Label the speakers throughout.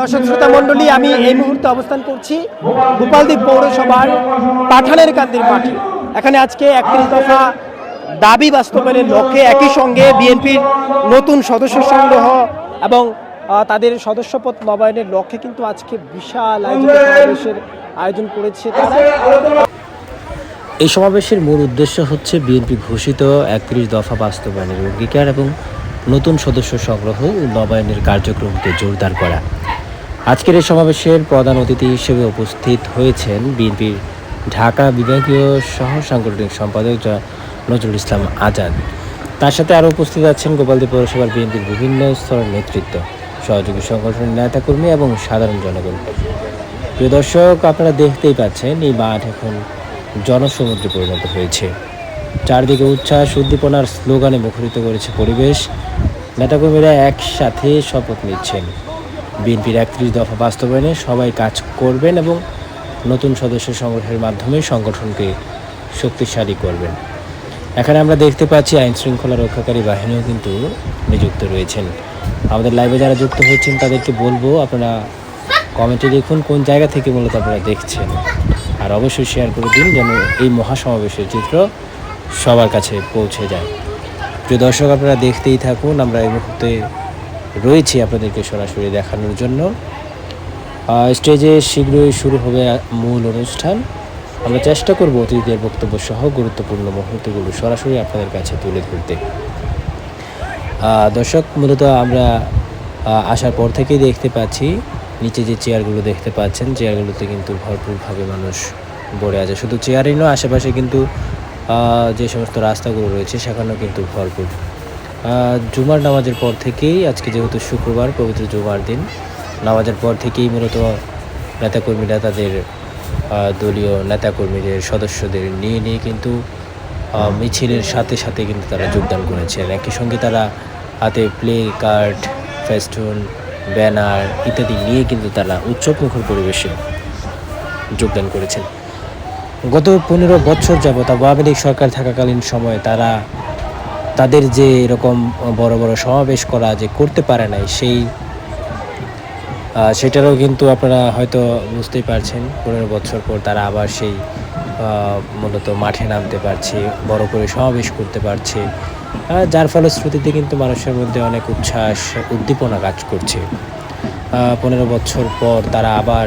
Speaker 1: দর্শক শ্রোতা মণ্ডলী, আমি এই মুহূর্তে অবস্থান করছি গোপালদ্বীপ পৌরসভার পাঠানের কান্দির মাঠে। এখানে আজকে একত্রিশ দফা দাবি বাস্তবায়নের লক্ষ্যে একই সঙ্গে বিএনপির নতুন সদস্য সংগ্রহ এবং তাদের সদস্যপদ নবায়নের লক্ষ্যে কিন্তু আজকে বিশাল আয়োজন সমাবেশের আয়োজন করেছে তারা।
Speaker 2: এই সমাবেশের মূল উদ্দেশ্য হচ্ছে বিএনপি ঘোষিত একত্রিশ দফা বাস্তবায়নের অঙ্গীকার এবং নতুন সদস্য সংগ্রহ ও নবায়নের কার্যক্রমকে জোরদার করা। আজকের এই সমাবেশের প্রধান অতিথি হিসেবে উপস্থিত হয়েছেন বিএনপির ঢাকা বিভাগীয় সহ সাংগঠনিক সম্পাদক নজরুল ইসলাম আজাদ। তার সাথে আরও উপস্থিত আছেন গোপালদীপ পৌরসভার বিএনপির বিভিন্ন স্তরের নেতৃত্ব, সহযোগী সংগঠনের নেতাকর্মী এবং সাধারণ জনগণ। প্রিয় দর্শক, আপনারা দেখতেই পাচ্ছেন, এই মাঠ এখন জনসমুদ্রে পরিণত হয়েছে। চারদিকে উচ্ছ্বাস, উদ্দীপনার স্লোগানে মুখরিত করেছে পরিবেশ। নেতাকর্মীরা একসাথে শপথ নিচ্ছেন। বিএনপির একত্রিশ দফা বাস্তবায়নে সবাই কাজ করবেন এবং নতুন সদস্য সংগ্রহের মাধ্যমে সংগঠনকে শক্তিশালী করবেন। এখানে আমরা দেখতে পাচ্ছি আইন শৃঙ্খলা রক্ষাকারী বাহিনীও কিন্তু নিযুক্ত রয়েছেন। আমাদের লাইভে যারা যুক্ত হয়েছেন, তাদেরকে বলব আপনারা কমেন্টে লিখুন কোন জায়গা থেকে মূলত আপনারা দেখছেন। আর অবশ্যই শেয়ার করে দিন যেন এই মহাসমাবেশের চিত্র সবার কাছে পৌঁছে যায়। প্রিয় দর্শক, আপনারা দেখতেই থাকুন, আমরা এই মুহূর্তে রয়েছি আপনাদেরকে সরাসরি দেখানোর জন্য। স্টেজে শীঘ্রই শুরু হবে মূল অনুষ্ঠান। আমরা চেষ্টা করব অতিথিদের বক্তব্য সহ গুরুত্বপূর্ণ মুহূর্তগুলো সরাসরি আপনাদের কাছে তুলে ধরতে। দর্শক, মূলত আমরা আসার পর থেকেই দেখতে পাচ্ছি, নিচে যে চেয়ারগুলো দেখতে পাচ্ছেন, চেয়ারগুলোতে কিন্তু ভরপুরভাবে মানুষ বড়ে আছে। শুধু চেয়ারই নয়, আশেপাশে কিন্তু যে সমস্ত রাস্তাগুলো রয়েছে, সেখানেও কিন্তু ভরপুর জুমার নামাজের পর থেকেই, আজকে যেহেতু শুক্রবার, পবিত্র জুমার দিন, নামাজের পর থেকেই মূলত নেতাকর্মীরা তাদের দলীয় নেতাকর্মীদের, সদস্যদের নিয়ে নিয়ে কিন্তু মিছিলের সাথে সাথে কিন্তু তারা যোগদান করেছেন। একই সঙ্গে তারা হাতে প্লে কার্ড, ফেস্টুন, ব্যানার ইত্যাদি নিয়ে কিন্তু তারা উৎসবমুখর পরিবেশে যোগদান করেছেন। গত পনেরো বছর যাবৎ আওয়ামী লীগ সরকার থাকাকালীন সময়ে তারা তাদের যে এরকম বড় বড় সমাবেশ করা যে করতে পারে নাই, সেই সেটারও কিন্তু আপনারা হয়তো বুঝতেই পারছেন, পনেরো বছর পর তারা আবার সেই মূলত মাঠে নামতে পারছে, বড় করে সমাবেশ করতে পারছে যার ফলশ্রুতিতে কিন্তু মানুষের মধ্যে অনেক উচ্ছ্বাস, উদ্দীপনা কাজ করছে। পনেরো বছর পর তারা আবার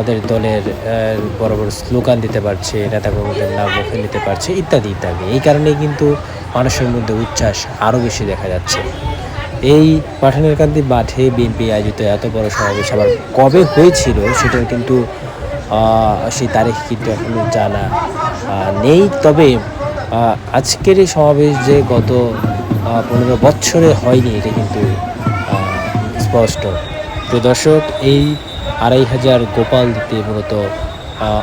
Speaker 2: তাদের দলের বড় বড় স্লোগান দিতে পারছে নেতা নেতাকর্মীদের নাম মুখে নিতে পারছে, ইত্যাদি ইত্যাদি। এই কারণেই কিন্তু মানুষের মধ্যে উচ্ছ্বাস আরও বেশি দেখা যাচ্ছে। এই পাঠানের কান্দি মাঠে বিএনপি আয়োজিত এত বড় সমাবেশ আবার কবে হয়েছিল সেটার কিন্তু সেই তারিখ কিন্তু এখনও জানা নেই। তবে আজকের এই সমাবেশ যে গত পনেরো বছরে হয়নি, এটা কিন্তু স্পষ্ট। তো দর্শক, এই আড়াই হাজার গোপাল দিতে মূলত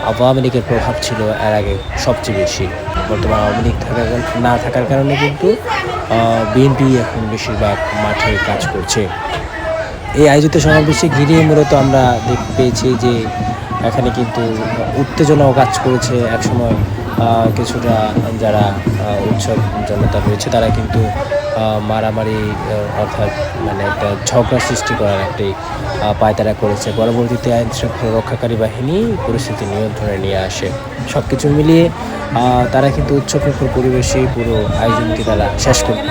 Speaker 2: আওয়ামী লীগের প্রভাব ছিল এর আগে সবচেয়ে বেশি। বর্তমান আওয়ামী লীগ থাকার না থাকার কারণে কিন্তু বিএনপি এখন বেশিরভাগ মাঠে কাজ করছে। এই আয়োজিত সমাবেশে ঘিরে মূলত আমরা দেখতে পেয়েছি যে, এখানে কিন্তু উত্তেজনাও কাজ করেছে। একসময় কিছুটা যারা উৎসব জনতা রয়েছে, তারা কিন্তু মারামারি অর্থাৎ মানে একটা ঝগড়া সৃষ্টি করার একটি পায়তারা করেছে। পরবর্তীতে আইন শৃঙ্খলা রক্ষাকারী বাহিনী পরিস্থিতি নিয়ন্ত্রণে নিয়ে আসে। সব কিছু মিলিয়ে তারা কিন্তু উৎসবমুখর পরিবেশে পুরো আয়োজনকে তারা শেষ করে